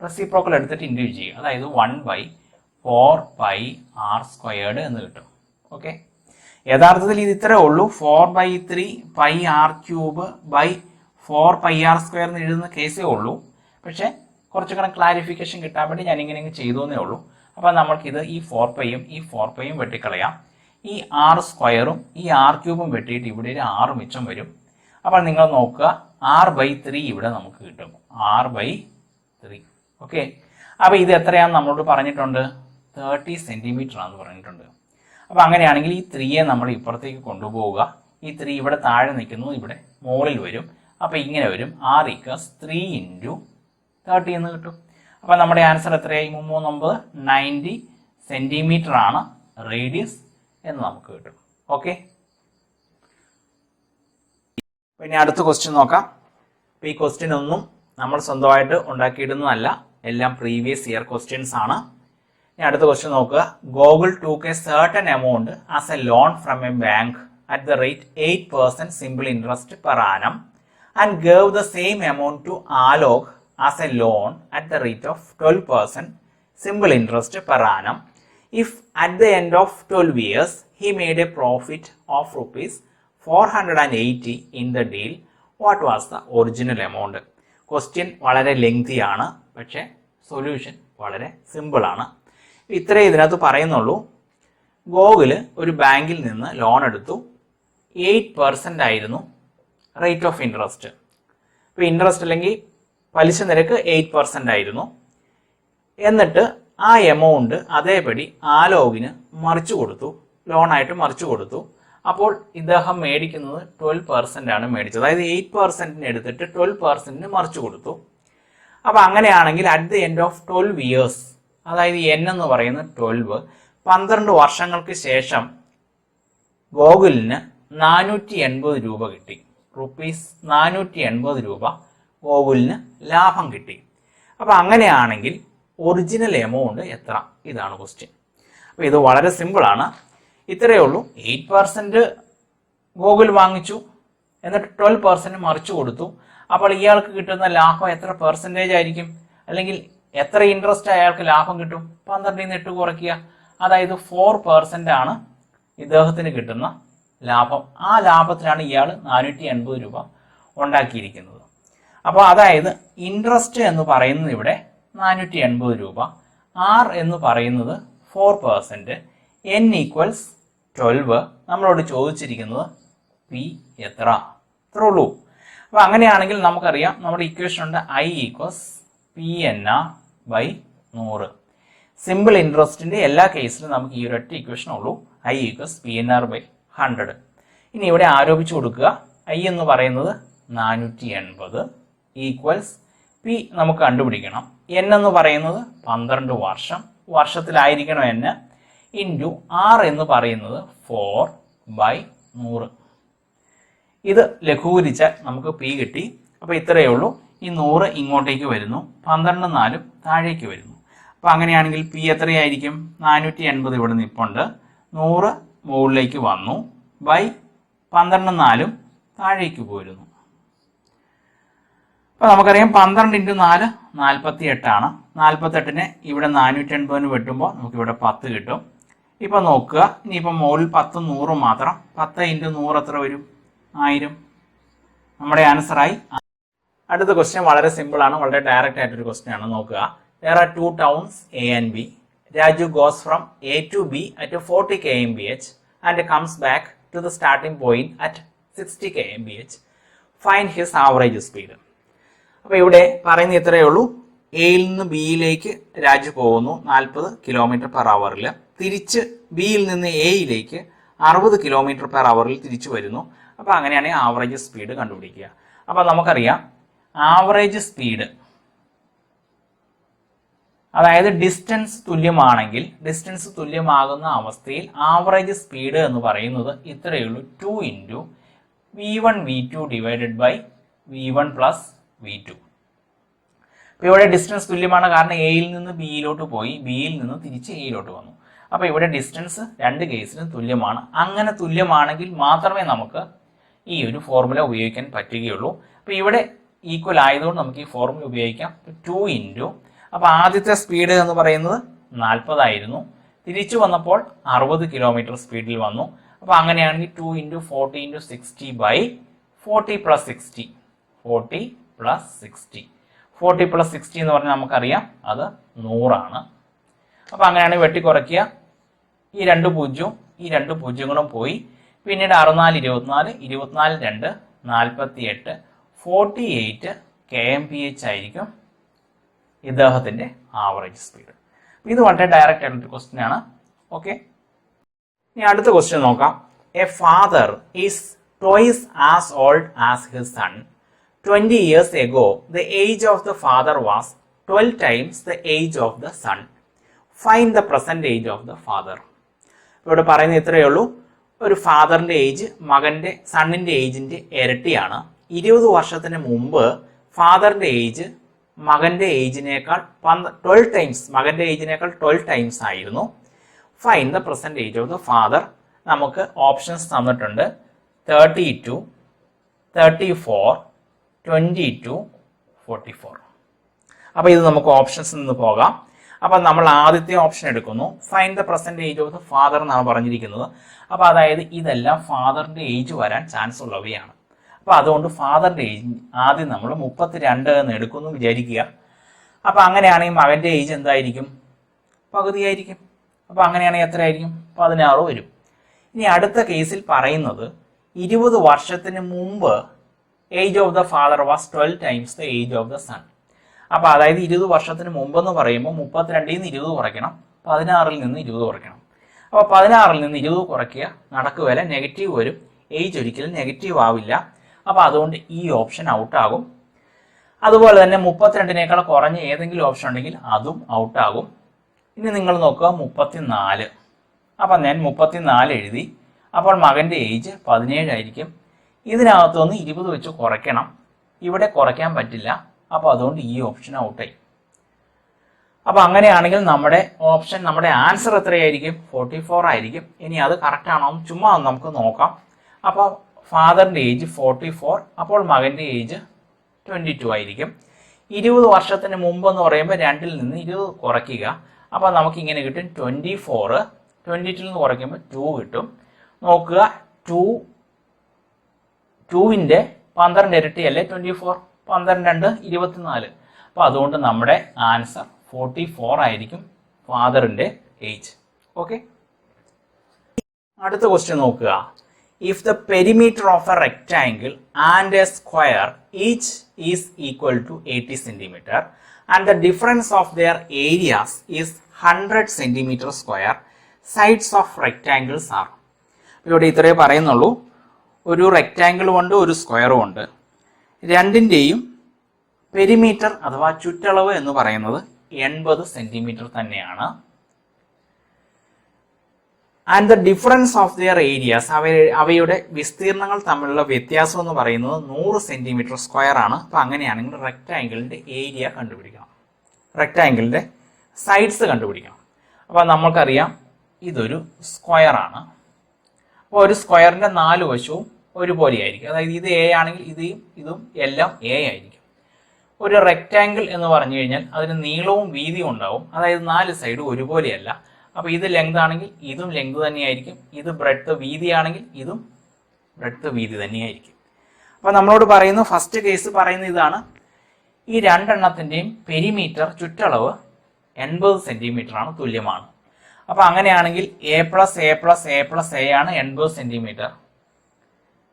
റെസിപ്രോക്കൽ എടുത്തിട്ട് ഇന്റു ചെയ്യുക. അതായത് one by four pi r squared എന്ന് കിട്ടും. ഓക്കെ യഥാർത്ഥത്തിൽ ഇത് ഇത്രേ ഉള്ളൂ. Four by three pi r cube by four pi r square എന്ന് എഴുതുന്ന കേസേ ഉള്ളൂ. പക്ഷേ കുറച്ചുകൂടെ ക്ലാരിഫിക്കേഷൻ കിട്ടാൻ വേണ്ടി ഞാൻ ഇങ്ങനെ ചെയ്തു എന്നേ ഉള്ളൂ. അപ്പോൾ നമ്മൾക്കിത് ഈ ഫോർ പൈയും ഈ ഫോർ പൈയും വെട്ടിക്കളയാം. ഈ ആർ സ്ക്വയറും ഈ ആർ ക്യൂബും വെട്ടിയിട്ട് ഇവിടെ ഒരു ആറ് മിച്ചം വരും. അപ്പോൾ നിങ്ങൾ നോക്കുക ആർ ബൈ ത്രീ ഇവിടെ നമുക്ക് കിട്ടും. ആർ ബൈ ത്രീ ഓക്കെ അപ്പോൾ ഇത് എത്രയാണെന്ന് നമ്മളോട് പറഞ്ഞിട്ടുണ്ട്? തേർട്ടി സെന്റിമീറ്റർ ആണെന്ന് പറഞ്ഞിട്ടുണ്ട്. അപ്പോൾ അങ്ങനെയാണെങ്കിൽ ഈ ത്രീയെ നമ്മൾ ഇപ്പുറത്തേക്ക് കൊണ്ടുപോവുക. ഈ ത്രീ ഇവിടെ താഴെ നിൽക്കുന്നു ഇവിടെ മുകളിൽ വരും. അപ്പോൾ ഇങ്ങനെ വരും. R equals three into thirty എന്ന് കിട്ടും. അപ്പോൾ നമ്മുടെ ആൻസർ എത്രയായി? മൂന്നൊമ്പത് നയന്റി സെന്റിമീറ്റർ ആണ് റേഡിയസ് എന്ന് നമുക്ക് കിട്ടും. ഓക്കെ പിന്നെ അടുത്ത ക്വസ്റ്റ്യൻ നോക്കാം. അപ്പോൾ ഈ ക്വസ്റ്റ്യൻ ഒന്നും നമ്മൾ സ്വന്തമായിട്ട് ഉണ്ടാക്കിയിടുന്നതല്ല. എല്ലാം പ്രീവിയസ് ഇയർ ക്വസ്റ്റ്യൻസ് ആണ്. ഇനി അടുത്ത ക്വസ്റ്റ്യൻ നോക്കുക. Goggle took certain amount as a loan from a bank at the rate eight percent simple interest per annum and gave the same amount to Alok a loan at the rate of twelve percent simple interest per annum if at the end of 12 years he made a profit of rupees 480 in the deal what was the original amount question വളരെ lengthy ആണ് പക്ഷേ solution വളരെ simple ആണ്. ഇത്രേ ഇതിനകത്ത് പറയുന്നുള്ളൂ. ഗോകുൽ ഒരു ബാങ്കിൽ നിന്ന് ലോൺ എടുത്തു. എയ്റ്റ് പെർസെന്റ് ആയിരുന്നു റേറ്റ് ഓഫ് ഇൻട്രസ്റ്റ് ഇപ്പോൾ ഇൻട്രസ്റ്റ് അല്ലെങ്കിൽ പലിശ നിരക്ക് എയ്റ്റ് പെർസെന്റ് ആയിരുന്നു. എന്നിട്ട് ആ എമൗണ്ട് അതേപടി ആലോകിന് മറിച്ചു കൊടുത്തു. ലോണായിട്ട് മറിച്ചു കൊടുത്തു. അപ്പോൾ ഇദ്ദേഹം മേടിക്കുന്നത് ട്വൽവ് പെർസെന്റ് ആണ് മേടിച്ചത്. അതായത് എയ്റ്റ് പെർസെന്റിന് എടുത്തിട്ട് ട്വൽവ് പെർസെന്റിന് മറിച്ചു കൊടുത്തു. അപ്പോൾ അങ്ങനെയാണെങ്കിൽ at the end of twelve years അതായത് എൻ എന്ന് പറയുന്ന ട്വൽവ് പന്ത്രണ്ട് വർഷങ്ങൾക്ക് ശേഷം ഗോകുലിന് നാനൂറ്റി എൺപത് രൂപ കിട്ടി. റുപ്പീസ് നാനൂറ്റി എൺപത് രൂപ ഗോകുലിന് ലാഭം കിട്ടി. അപ്പോൾ അങ്ങനെയാണെങ്കിൽ ഒറിജിനൽ എമൗണ്ട് എത്ര? ഇതാണ് ക്വസ്റ്റ്യൻ അപ്പോൾ ഇത് വളരെ സിമ്പിളാണ് ഇത്രയേ ഉള്ളൂ. എയ്റ്റ് പെർസെന്റ് ഗോകുൽ വാങ്ങിച്ചു. എന്നിട്ട് ട്വൽവ് പെർസെന്റ് മറിച്ചു കൊടുത്തു. അപ്പോൾ ഇയാൾക്ക് കിട്ടുന്ന ലാഭം എത്ര പെർസെന്റേജ് ആയിരിക്കും? അല്ലെങ്കിൽ എത്ര ഇൻട്രസ്റ്റ് അയാൾക്ക് ലാഭം കിട്ടും? പന്ത്രണ്ടിൽ നിന്ന് എട്ട് കുറയ്ക്കുക. അതായത് ഫോർ പെർസെന്റ് ആണ് ഇദ്ദേഹത്തിന് കിട്ടുന്ന ലാഭം. ആ ലാഭത്തിലാണ് ഇയാൾ നാനൂറ്റി എൺപത് രൂപ ഉണ്ടാക്കിയിരിക്കുന്നത്. അപ്പോൾ അതായത് ഇൻട്രസ്റ്റ് എന്ന് പറയുന്നത് ഇവിടെ നാനൂറ്റി എൺപത് രൂപ ആർ എന്ന് പറയുന്നത് four percent n equals twelve നമ്മളോട് ചോദിച്ചിരിക്കുന്നത് പി എത്ര? ഇത്രേ ഉള്ളൂ. അപ്പോൾ അങ്ങനെയാണെങ്കിൽ നമുക്കറിയാം നമ്മുടെ ഇക്വേഷൻ ഉണ്ട് i equals p n r by നൂറ്. സിമ്പിൾ ഇൻട്രസ്റ്റിന്റെ എല്ലാ കേസിലും നമുക്ക് ഈ ഒരൊറ്റ ഇക്വേഷൻ ഉള്ളൂ. I equals p n r by hundred ഇനി ഇവിടെ ആരോപിച്ചു കൊടുക്കുക. ഐ എന്ന് പറയുന്നത് നാനൂറ്റി എൺപത് ഈക്വൽസ് പി നമുക്ക് കണ്ടുപിടിക്കണം. എൻ എന്ന് പറയുന്നത് പന്ത്രണ്ട് വർഷം. വർഷത്തിലായിരിക്കണം എൻ ഇന്റു ആർ എന്ന് പറയുന്നത് ഫോർ ബൈ നൂറ്. ഇത് ലഘൂകരിച്ചാൽ നമുക്ക് പി കിട്ടി. അപ്പോൾ ഇത്രയേ ഉള്ളൂ. ഈ നൂറ് ഇങ്ങോട്ടേക്ക് വരുന്നു. പന്ത്രണ്ട് നാലും താഴേക്ക് വരുന്നു. അപ്പോൾ അങ്ങനെയാണെങ്കിൽ പി എത്രയായിരിക്കും? നാനൂറ്റി എൺപത് ഇവിടെ നിൽപ്പുണ്ട് നൂറ് മുകളിലേക്ക് വന്നു. ബൈ പന്ത്രണ്ട് നാലും താഴേക്ക് പോരുന്നു. അപ്പോൾ നമുക്കറിയാം പന്ത്രണ്ട് ഇന്റു നാല് നാൽപ്പത്തി എട്ടാണ് നാൽപ്പത്തെട്ടിന് ഇവിടെ നാനൂറ്റി എൺപതിന് വെട്ടുമ്പോൾ നമുക്ക് ഇവിടെ പത്ത് കിട്ടും. ഇപ്പം നോക്കുക. ഇനിയിപ്പോൾ മുകളിൽ പത്ത് നൂറ് മാത്രം. പത്ത് ഇന്റു നൂറ് എത്ര വരും? ആയിരം. നമ്മുടെ ആൻസറായി അടുത്ത ക്വസ്റ്റ്യൻ വളരെ സിമ്പിൾ ആണ്. വളരെ ഡയറക്റ്റ് ആയിട്ടൊരു ക്വസ്റ്റ്യൻ ആണ്. നോക്കുക. There are two towns A and B Raju goes from A to B at forty K M B H and comes back to the starting point at sixty K M B H find his average speed അപ്പോൾ ഇവിടെ പറയുന്ന ഇത്രയേ ഉള്ളൂ. എയിൽ നിന്ന് ബിയിലേക്ക് രാജു പോകുന്നു. നാൽപ്പത് kilometre per അവറിൽ തിരിച്ച് ബിയിൽ നിന്ന് എയിലേക്ക് അറുപത് കിലോമീറ്റർ പെർ അവറിൽ തിരിച്ചു വരുന്നു. അപ്പോൾ അങ്ങനെയാണെങ്കിൽ ആവറേജ് സ്പീഡ് കണ്ടുപിടിക്കുക. അപ്പോൾ നമുക്കറിയാം ആവറേജ് സ്പീഡ് അതായത് ഡിസ്റ്റൻസ് തുല്യമാണെങ്കിൽ ഡിസ്റ്റൻസ് തുല്യമാകുന്ന അവസ്ഥയിൽ ആവറേജ് സ്പീഡ് എന്ന് പറയുന്നത് ഇത്രയേ ഉള്ളൂ. Two into v one v two divided by v one plus v two. അപ്പോൾ ഇവിടെ ഡിസ്റ്റൻസ് തുല്യമാണ് കാരണം എയിൽ നിന്ന് ബിയിലോട്ട് പോയി ബിയിൽ നിന്ന് തിരിച്ച് എയിലോട്ട് വന്നു. അപ്പോൾ ഇവിടെ ഡിസ്റ്റൻസ് രണ്ട് കേസിലും തുല്യമാണ്. അങ്ങനെ തുല്യമാണെങ്കിൽ മാത്രമേ നമുക്ക് ഈ ഒരു ഫോർമുല ഉപയോഗിക്കാൻ പറ്റുകയുള്ളൂ. അപ്പോൾ ഇവിടെ ഈക്വൽ ആയതുകൊണ്ട് നമുക്ക് ഈ ഫോർമുല ഉപയോഗിക്കാം. ടു ഇന്റു അപ്പോൾ ആദ്യത്തെ സ്പീഡ് എന്ന് പറയുന്നത് നാൽപ്പതായിരുന്നു തിരിച്ചു വന്നപ്പോൾ അറുപത് കിലോമീറ്റർ സ്പീഡിൽ വന്നു. അപ്പോൾ അങ്ങനെയാണെങ്കിൽ two into forty into sixty by forty plus sixty forty plus sixty forty plus sixty എന്ന് പറഞ്ഞാൽ നമുക്കറിയാം അത് നൂറാണ്. അപ്പോൾ അങ്ങനെയാണ് വെട്ടി കുറയ്ക്കുക ഈ രണ്ട് പൂജ്യവും ഈ രണ്ട് പൂജ്യങ്ങളും പോയി. പിന്നീട് അറുനാല് ഇരുപത്തിനാല് ഇരുപത്തിനാല് രണ്ട് നാൽപ്പത്തി എട്ട് forty eight K M P H ആയിരിക്കും ഇദ്ദേഹത്തിന്റെ ആവറേജ് സ്പീഡ് ഇത് വളരെ ഡയറക്റ്റ് ആയിട്ടുള്ള ക്വസ്റ്റ്യൻ ആണ്. ഓക്കെ ഇനി അടുത്ത ക്വസ്റ്റ്യൻ നോക്കാം. A father is twice as old as his son twenty years ago the age of the father was twelve times the age of the son find the present age of the father ഇവിടെ പറയുന്നത് ഇത്രയേ ഉള്ളൂ. ഒരു ഫാദറിന്റെ age മകന്റെ സണ്ണിന്റെ ഏജിന്റെ ഇരട്ടിയാണ്. ഇരുപത് വർഷത്തിന് മുമ്പ് ഫാദറിന്റെ ഏജ് മകന്റെ ഏജിനേക്കാൾ ട്വൽവ് ടൈംസ് മകന്റെ ഏജിനേക്കാൾ ട്വൽവ് ടൈംസ് ആയിരുന്നു. Find the present age of the father നമുക്ക് ഓപ്ഷൻസ് തന്നിട്ടുണ്ട്. Thirty two thirty four twenty two forty four അപ്പോൾ ഇത് നമുക്ക് ഓപ്ഷൻസ് നിന്ന് പോകാം. അപ്പം നമ്മൾ ആദ്യത്തെ ഓപ്ഷൻ എടുക്കുന്നു. Find the present age of the father എന്നാണ് പറഞ്ഞിരിക്കുന്നത്. അപ്പോൾ അതായത് ഇതെല്ലാം ഫാദറിന്റെ ഏജ് വരാൻ ചാൻസ് ഉള്ളവയാണ്. അപ്പോൾ അതുകൊണ്ട് ഫാദറിന്റെ ഏജ് ആദ്യം നമ്മൾ മുപ്പത്തി രണ്ട് എന്ന് എടുക്കുന്നു വിചാരിക്കുക. അപ്പോൾ അങ്ങനെയാണെങ്കിൽ മകന്റെ ഏജ് എന്തായിരിക്കും? പകുതിയായിരിക്കും അപ്പോൾ അങ്ങനെയാണെങ്കിൽ എത്രയായിരിക്കും? പതിനാറ് വരും. ഇനി അടുത്ത കേസിൽ പറയുന്നത് ഇരുപത് വർഷത്തിന് മുമ്പ് age of the father was twelve times the age of the son അപ്പോൾ അതായത് ഇരുപത് വർഷത്തിന് മുമ്പെന്ന് പറയുമ്പോൾ മുപ്പത്തിരണ്ടിൽ നിന്ന് ഇരുപത് കുറയ്ക്കണം പതിനാറിൽ നിന്ന് ഇരുപത് കുറയ്ക്കണം. അപ്പോൾ പതിനാറിൽ നിന്ന് ഇരുപത് കുറയ്ക്കുക നടക്കുവില നെഗറ്റീവ് വരും. ഏജ് ഒരിക്കലും നെഗറ്റീവ് ആവില്ല. അപ്പോൾ അതുകൊണ്ട് ഈ ഓപ്ഷൻ ഔട്ട് ആകും. അതുപോലെ തന്നെ മുപ്പത്തിരണ്ടിനേക്കാൾ കുറഞ്ഞ ഏതെങ്കിലും ഓപ്ഷൻ ഉണ്ടെങ്കിൽ അതും ഔട്ട് ആകും. ഇനി നിങ്ങൾ നോക്കുക മുപ്പത്തിനാല്. അപ്പം ഞാൻ മുപ്പത്തിനാല് എഴുതി. അപ്പോൾ മകന്റെ ഏജ് പതിനേഴായിരിക്കും ഇതിനകത്തുനിന്ന് ഇരുപത് വെച്ച് കുറയ്ക്കണം. ഇവിടെ കുറയ്ക്കാൻ പറ്റില്ല. അപ്പോൾ അതുകൊണ്ട് ഈ ഓപ്ഷൻ ഔട്ടായി അപ്പോൾ അങ്ങനെയാണെങ്കിൽ നമ്മുടെ ഓപ്ഷൻ നമ്മുടെ ആൻസർ എത്രയായിരിക്കും? ഫോർട്ടി ഫോർ ആയിരിക്കും. ഇനി അത് കറക്റ്റ് ആണോ ചുമ്മാ നമുക്ക് നോക്കാം. അപ്പോൾ ഫാദറിന്റെ ഏജ് ഫോർട്ടി ഫോർ അപ്പോൾ മകന്റെ ഏജ് ട്വന്റി ടു ആയിരിക്കും. ഇരുപത് വർഷത്തിന് മുമ്പ് എന്ന് പറയുമ്പോൾ രണ്ടിൽ നിന്ന് ഇരുപത് കുറയ്ക്കുക. അപ്പോൾ നമുക്ക് ഇങ്ങനെ കിട്ടും. ട്വന്റി ഫോറ് ട്വന്റി ടു നിന്ന് കുറയ്ക്കുമ്പോൾ ടു കിട്ടും. നോക്കുക. ടു ടൂവിന്റെ പന്ത്രണ്ട് ഇരട്ടി അല്ലേ? ട്വന്റി ഫോർ പന്ത്രണ്ട് രണ്ട് ഇരുപത്തിനാല്. അപ്പോൾ അതുകൊണ്ട് നമ്മുടെ ആൻസർ ഫോർട്ടി ഫോർ ആയിരിക്കും ഫാദറിന്റെ ഏജ്. ഓക്കെ അടുത്ത ക്വസ്റ്റ്യൻ നോക്കുക. If the perimeter of a rectangle and a square each is equal to eighty centimetre and the difference of their areas is hundred centimetre square sides of rectangles are ഇവിടെ ഇത്രയേ പറയുന്നുള്ളൂ. ഒരു റെക്റ്റാങ്കിളും ഉണ്ട് ഒരു സ്ക്വയറും ഉണ്ട്. രണ്ടിന്റെയും പെരിമീറ്റർ അഥവാ ചുറ്റളവ് എന്ന് പറയുന്നത് എൺപത് സെന്റിമീറ്റർ തന്നെയാണ്. And the difference of their areas അവ അവയുടെ വിസ്തീർണങ്ങൾ തമ്മിലുള്ള വ്യത്യാസം എന്ന് പറയുന്നത് നൂറ് സെന്റിമീറ്റർ സ്ക്വയർ ആണ്. അപ്പോൾ അങ്ങനെയാണെങ്കിൽ റെക്റ്റാങ്കിളിന്റെ ഏരിയ കണ്ടുപിടിക്കണം. റെക്റ്റാങ്കിളിന്റെ സൈഡ്സ് കണ്ടുപിടിക്കണം. അപ്പോൾ നമുക്കറിയാം ഇതൊരു സ്ക്വയർ ആണ്. അപ്പോൾ ഒരു സ്ക്വയറിന്റെ നാല് വശവും ഒരുപോലെയായിരിക്കും. അതായത് ഇത് എ ആണെങ്കിൽ ഇതും ഇതും എല്ലാം എ ആയിരിക്കും. ഒരു റെക്റ്റാങ്കിൾ എന്ന് പറഞ്ഞു കഴിഞ്ഞാൽ അതിന് നീളവും വീതിയും ഉണ്ടാവും. അതായത് നാല് സൈഡും ഒരുപോലെയല്ല. അപ്പോൾ ഇത് ലെങ്ത് ആണെങ്കിൽ ഇതും ലെങ്ത് തന്നെയായിരിക്കും. ഇത് ബ്രെഡ്ത്ത് വീതിയാണെങ്കിൽ ഇതും ബ്രെഡ്ത്ത് വീതി തന്നെയായിരിക്കും. അപ്പോൾ നമ്മളോട് പറയുന്ന ഫസ്റ്റ് കേസ് പറയുന്ന ഇതാണ്. ഈ രണ്ടെണ്ണത്തിന്റെയും പെരിമീറ്റർ ചുറ്റളവ് എൺപത് സെന്റിമീറ്റർ ആണ് തുല്യമാണ്. അപ്പോൾ അങ്ങനെയാണെങ്കിൽ a plus a plus a plus a ആണ് എൺപത് സെന്റിമീറ്റർ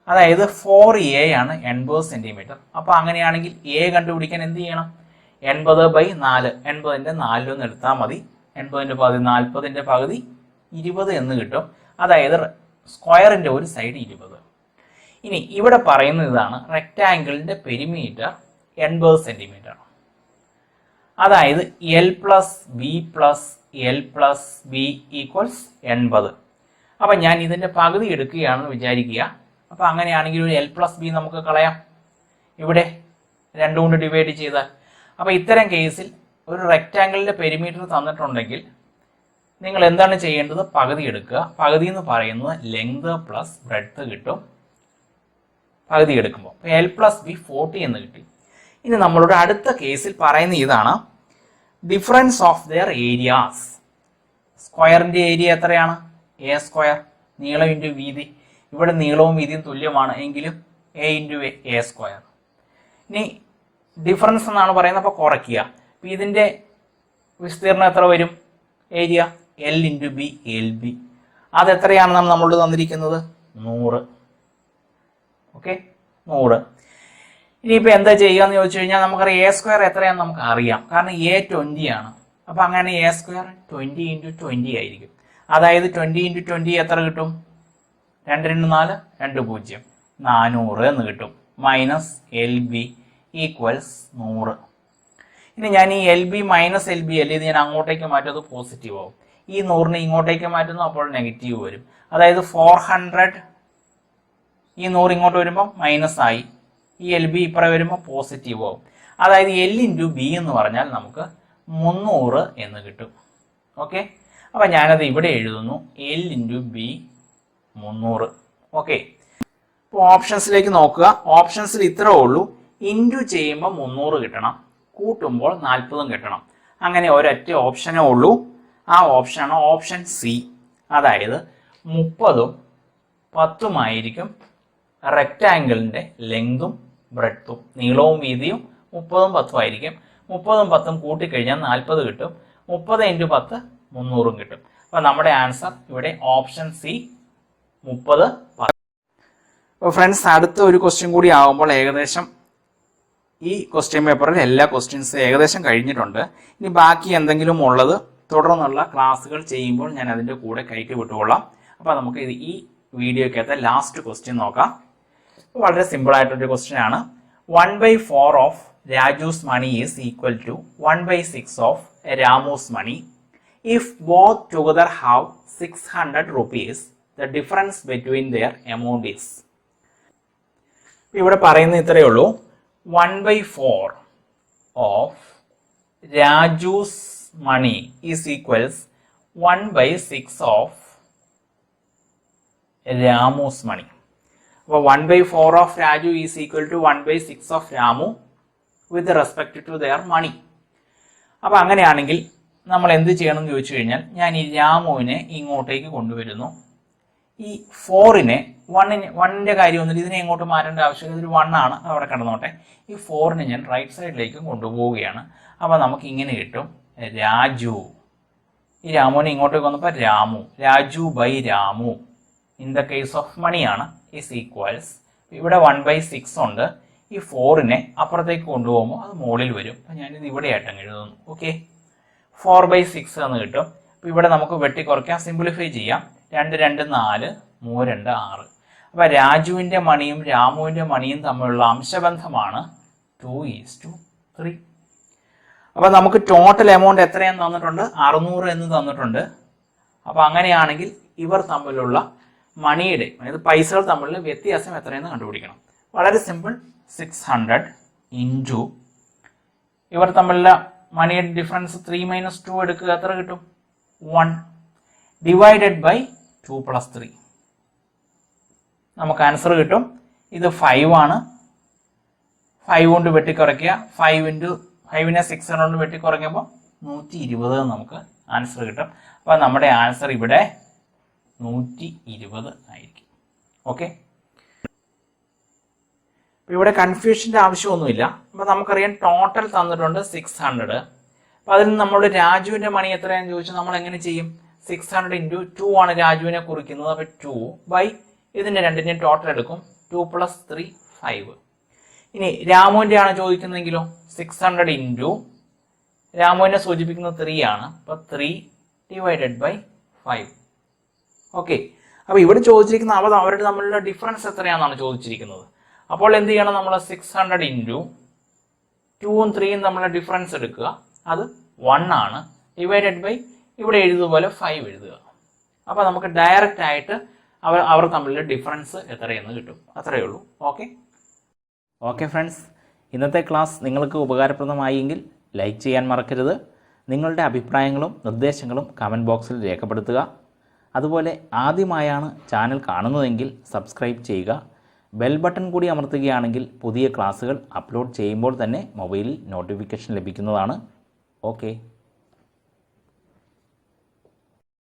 അതായത് ഫോർ എ ആണ് എൺപത് സെന്റിമീറ്റർ അപ്പൊ അങ്ങനെയാണെങ്കിൽ എ കണ്ടുപിടിക്കാൻ എന്ത് ചെയ്യണം? എൺപത് ബൈ നാല്. എൺപതിന്റെ നാലിലൊന്ന് എടുത്താൽ മതി. എൺപതിന്റെ പകുതി നാൽപ്പതിന്റെ പകുതി ഇരുപത് എന്ന് കിട്ടും. അതായത് സ്ക്വയറിന്റെ ഒരു സൈഡ് ഇരുപത്. ഇനി ഇവിടെ പറയുന്ന ഇതാണ്. റെക്റ്റാങ്കിളിന്റെ പെരിമീറ്റർ എൺപത് സെന്റിമീറ്റർ അതായത് l plus b plus l plus b equals എൺപത്. അപ്പം ഞാൻ ഇതിന്റെ പകുതി എടുക്കുകയാണെന്ന് വിചാരിക്കുക. അപ്പോൾ അങ്ങനെയാണെങ്കിൽ ഒരു എൽ പ്ലസ് ബി നമുക്ക് കളയാം. ഇവിടെ രണ്ടും കൊണ്ട് ഡിവൈഡ് ചെയ്താൽ അപ്പൊ ഇത്തരം കേസിൽ ഒരു റെക്റ്റാങ്കിളിന്റെ പെരിമീറ്റർ തന്നിട്ടുണ്ടെങ്കിൽ നിങ്ങൾ എന്താണ് ചെയ്യേണ്ടത്? പകുതി എടുക്കുക. പകുതി എന്ന് പറയുന്നത് ലെങ്ത് പ്ലസ് ബ്രെഡ്ത്ത് കിട്ടും. പകുതി എടുക്കുമ്പോൾ. എൽ പ്ലസ് ബി ഫോർട്ടി എന്ന് കിട്ടി. ഇനി നമ്മളുടെ അടുത്ത കേസിൽ പറയുന്ന ഇതാണ്. ഡിഫറൻസ് ഓഫ് ദെയർ ഏരിയാസ് സ്ക്വയറിന്റെ ഏരിയ എത്രയാണ്? എ സ്ക്വയർ നീളം ഇന്റു വീതി. ഇവിടെ നീളവും വീതിയും തുല്യമാണ് എങ്കിലും എ ഇന്റു എ സ്ക്വയർ ഇനി ഡിഫറൻസ് എന്നാണ് പറയുന്നത്. അപ്പോൾ കുറയ്ക്കുക. അപ്പം ഇതിന്റെ വിസ്തീർണം എത്ര വരും? Area l into b l b നമ്മൾ നമ്മളോട് തന്നിരിക്കുന്നത്? നൂറ്. ഓക്കെ നൂറ്. ഇനിയിപ്പോൾ എന്താ ചെയ്യുക എന്ന് ചോദിച്ചു കഴിഞ്ഞാൽ നമുക്കറിയാം എ സ്ക്വയർ എത്രയാണെന്ന് നമുക്ക് അറിയാം. കാരണം എ ട്വന്റി ആണ്. അപ്പോൾ അങ്ങനെ a square twenty into twenty ആയിരിക്കും. അതായത് ട്വന്റി ഇന്റു ട്വന്റി എത്ര കിട്ടും? രണ്ട് രണ്ട് നാല് രണ്ട് പൂജ്യം. നാനൂറ് എന്ന് കിട്ടും. മൈനസ് എൽ ബി ഈക്വൽസ് നൂറ്. ഇനി ഞാൻ ഈ l b minus l b അല്ലേ ഇത് ഞാൻ അങ്ങോട്ടേക്ക് മാറ്റും അത് പോസിറ്റീവ് ആവും. ഈ നൂറിനെ ഇങ്ങോട്ടേക്ക് മാറ്റുന്നു അപ്പോൾ നെഗറ്റീവ് വരും. അതായത് ഫോർ ഹൺഡ്രഡ് ഈ നൂറ് ഇങ്ങോട്ട് വരുമ്പോൾ മൈനസ് ആയി. ഈ എൽ ബി ഇപ്പുറം വരുമ്പോൾ പോസിറ്റീവ് ആവും. അതായത് എൽ ഇന്റു ബി എന്ന് പറഞ്ഞാൽ നമുക്ക് മുന്നൂറ് എന്ന് കിട്ടും. ഓക്കെ അപ്പം ഞാനത് ഇവിടെ എഴുതുന്നു. എൽ ഇന്റു ബി മുന്നൂറ്. ഓക്കെ ഇപ്പോൾ ഓപ്ഷൻസിലേക്ക് നോക്കുക. ഓപ്ഷൻസിൽ ഇത്രേ ഉള്ളൂ. ഇന്റു ചെയ്യുമ്പോൾ മുന്നൂറ് കിട്ടണം. കൂട്ടുമ്പോൾ നാൽപ്പതും കിട്ടണം. അങ്ങനെ ഒരൊറ്റ ഓപ്ഷനേ ഉള്ളൂ. ആ ഓപ്ഷനാണ് ഓപ്ഷൻ സി അതായത് മുപ്പതും പത്തുമായിരിക്കും റെക്റ്റാങ്കിളിന്റെ ലെങ്തും ബ്രെഡ്ത്തും നീളവും വീതിയും മുപ്പതും പത്തും ആയിരിക്കും. മുപ്പതും പത്തും കൂട്ടിക്കഴിഞ്ഞാൽ നാൽപ്പത് കിട്ടും. മുപ്പത് ഇന്റു പത്ത് മുന്നൂറും കിട്ടും. അപ്പോൾ നമ്മുടെ ആൻസർ ഇവിടെ ഓപ്ഷൻ സി മുപ്പത് അപ്പോൾ ഫ്രണ്ട്സ് അടുത്ത ഒരു ക്വസ്റ്റ്യൻ കൂടി ആകുമ്പോൾ ഏകദേശം ഈ ക്വസ്റ്റ്യൻ പേപ്പറിൽ എല്ലാ ക്വസ്റ്റ്യൻസും ഏകദേശം കഴിഞ്ഞിട്ടുണ്ട്. ഇനി ബാക്കി എന്തെങ്കിലും ഉള്ളത് തുടർന്നുള്ള ക്ലാസ്സുകൾ ചെയ്യുമ്പോൾ ഞാൻ അതിന്റെ കൂടെ കൈക്ക് വിട്ടുകൊള്ളാം. അപ്പോൾ നമുക്ക് ഇത് ഈ വീഡിയോക്കകത്ത് ലാസ്റ്റ് ക്വസ്റ്റ്യൻ നോക്കാം. വളരെ സിമ്പിൾ ആയിട്ടൊരു ക്വസ്റ്റ്യൻ ആണ്. One by four of Raju's money is equal to one by six of Ramu's money if both together have six hundred rupees the difference between their amount is. ഇവിടെ പറയുന്നത് ഇത്രയേ ഉള്ളൂ. One by four of Raju's money is equals one by six of Ramu's money. അപ്പോൾ one by four of Raju is equal to one by six of Ramu with respect to their money അപ്പോൾ അങ്ങനെയാണെങ്കിൽ നമ്മൾ എന്ത് ചെയ്യണം എന്ന് ചോദിച്ചു കഴിഞ്ഞാൽ ഞാൻ ഈ രാമുവിനെ ഇങ്ങോട്ടേക്ക് കൊണ്ടുവരുന്നു. ഈ ഫോറിനെ വണ്ണിന് വണ്ണിന്റെ കാര്യമൊന്നുമില്ല ഇതിനെ ഇങ്ങോട്ട് മാറ്റേണ്ട ആവശ്യമില്ല. ഇതൊരു വണ്ണാണ് അവിടെ കിടന്നോട്ടെ. ഈ ഫോറിനെ ഞാൻ റൈറ്റ് സൈഡിലേക്കും കൊണ്ടുപോവുകയാണ്. അപ്പോൾ നമുക്ക് ഇങ്ങനെ കിട്ടും. രാജു. ഈ രാമുവിനെ ഇങ്ങോട്ടേക്ക് വന്നപ്പോൾ Ramu. Raju by Ramu. In the case of മണിയാണ് ഈസ് ഈക്വൽസ് ഇവിടെ വൺ ബൈ സിക്സ് ഉണ്ട്. ഈ ഫോറിനെ അപ്പുറത്തേക്ക് കൊണ്ടുപോകുമ്പോൾ അത് മുകളിൽ വരും. അപ്പം ഞാനിത് ഇവിടെ ആയിട്ടങ്ങ് എഴുതുന്നു. ഓക്കെ ഫോർ ബൈ സിക്സ് എന്ന് കിട്ടും. ഇവിടെ നമുക്ക് വെട്ടി കുറയ്ക്കാം സിംപ്ലിഫൈ ചെയ്യാം. രണ്ട് രണ്ട് നാല് മൂന്ന് രണ്ട് ആറ്. അപ്പൊ രാജുവിന്റെ മണിയും രാമുവിന്റെ മണിയും തമ്മിലുള്ള അംശബന്ധമാണ് ടു ഈസ് ടു ത്രീ അപ്പോൾ നമുക്ക് ടോട്ടൽ എമൗണ്ട് എത്രയെന്ന് തന്നിട്ടുണ്ട്? അറുന്നൂറ് എന്ന് തന്നിട്ടുണ്ട്. അപ്പോൾ അങ്ങനെയാണെങ്കിൽ ഇവർ തമ്മിലുള്ള മണിയുടെ അതായത് പൈസകൾ തമ്മിലുള്ള വ്യത്യാസം എത്രയെന്ന് കണ്ടുപിടിക്കണം. വളരെ സിമ്പിൾ സിക്സ് ഹൺഡ്രഡ് ഇന്റു ഇവർ തമ്മിലുള്ള മണിയുടെ ഡിഫറൻസ് ത്രീ മൈനസ് ടു എടുക്കുക എത്ര കിട്ടും? One divided by two plus three നമുക്ക് ആൻസർ കിട്ടും. ഇത് ഫൈവ് ആണ്. ഫൈവ് കൊണ്ട് വെട്ടിക്കുറയ്ക്കുക. ഫൈവ് ഇന്റു ഫൈവിനെ സിക്സ് കൊണ്ട് വെട്ടിക്കുറയ്ക്കുമ്പോൾ നൂറ്റി ഇരുപത് നമുക്ക് ആൻസർ കിട്ടും. അപ്പോൾ നമ്മുടെ ആൻസർ ഇവിടെ നൂറ്റി ഇരുപത് ആയിരിക്കും. ഓക്കെ അപ്പോൾ ഇവിടെ കൺഫ്യൂഷന്റെ ആവശ്യമൊന്നുമില്ല. അപ്പോൾ നമുക്കറിയാം ടോട്ടൽ തന്നിട്ടുണ്ട് സിക്സ് ഹൺഡ്രഡ് അപ്പോൾ നിന്ന് നമ്മൾ രാജുവിന്റെ മണി എത്രയാണെന്ന് ചോദിച്ചാൽ നമ്മൾ എങ്ങനെ ചെയ്യും? സിക്സ് ഹൺഡ്രഡ് ഇന്റു ടു ആണ് രാജുവിനെ കുറിക്കുന്നത്. അപ്പോൾ ടു ബൈ ഇതിന്റെ രണ്ടിന്റെയും ടോട്ടൽ എടുക്കും. ടു പ്ലസ് ത്രീ ഫൈവ് ഇനി രാമുവിന്റെ ആണ് ചോദിക്കുന്നതെങ്കിലോ? സിക്സ് ഹൺഡ്രഡ് ഇന്റു രാമുവിനെ സൂചിപ്പിക്കുന്നത് ത്രീ ആണ്. അപ്പോൾ three divided by five okay അപ്പോൾ ഇവിടെ ചോദിച്ചിരിക്കുന്ന അവ അവരുടെ തമ്മിലുള്ള ഡിഫറൻസ് എത്രയാണെന്നാണ് ചോദിച്ചിരിക്കുന്നത്. അപ്പോൾ എന്ത് ചെയ്യണം നമ്മൾ സിക്സ് ഹൺഡ്രഡ് ഇന്റു ടൂവും ത്രീയും തമ്മിലുള്ള ഡിഫറൻസ് എടുക്കുക. അത് വൺ ആണ്. ഡിവൈഡഡ് ബൈ ഇവിടെ എഴുതുപോലെ ഫൈവ് എഴുതുക. അപ്പോൾ നമുക്ക് ഡയറക്റ്റ് ആയിട്ട് അവർ അവർ തമ്മിലുള്ള ഡിഫറൻസ് എത്രയെന്ന് കിട്ടും. അത്രയേ ഉള്ളൂ. ഓക്കെ ഓക്കെ ഫ്രണ്ട്സ് ഇന്നത്തെ ക്ലാസ് നിങ്ങൾക്ക് ഉപകാരപ്രദമായെങ്കിൽ ലൈക്ക് ചെയ്യാൻ മറക്കരുത്. നിങ്ങളുടെ അഭിപ്രായങ്ങളും നിർദ്ദേശങ്ങളും കമന്റ് ബോക്സിൽ രേഖപ്പെടുത്തുക. അതുപോലെ ആദ്യമായാണ് ചാനൽ കാണുന്നതെങ്കിൽ സബ്സ്ക്രൈബ് ചെയ്യുക. ബെൽ ബട്ടൺ കൂടി അമർത്തുകയാണെങ്കിൽ പുതിയ ക്ലാസ്സുകൾ അപ്ലോഡ് ചെയ്യുമ്പോൾ തന്നെ മൊബൈലിൽ നോട്ടിഫിക്കേഷൻ ലഭിക്കുന്നതാണ്. ഓക്കെ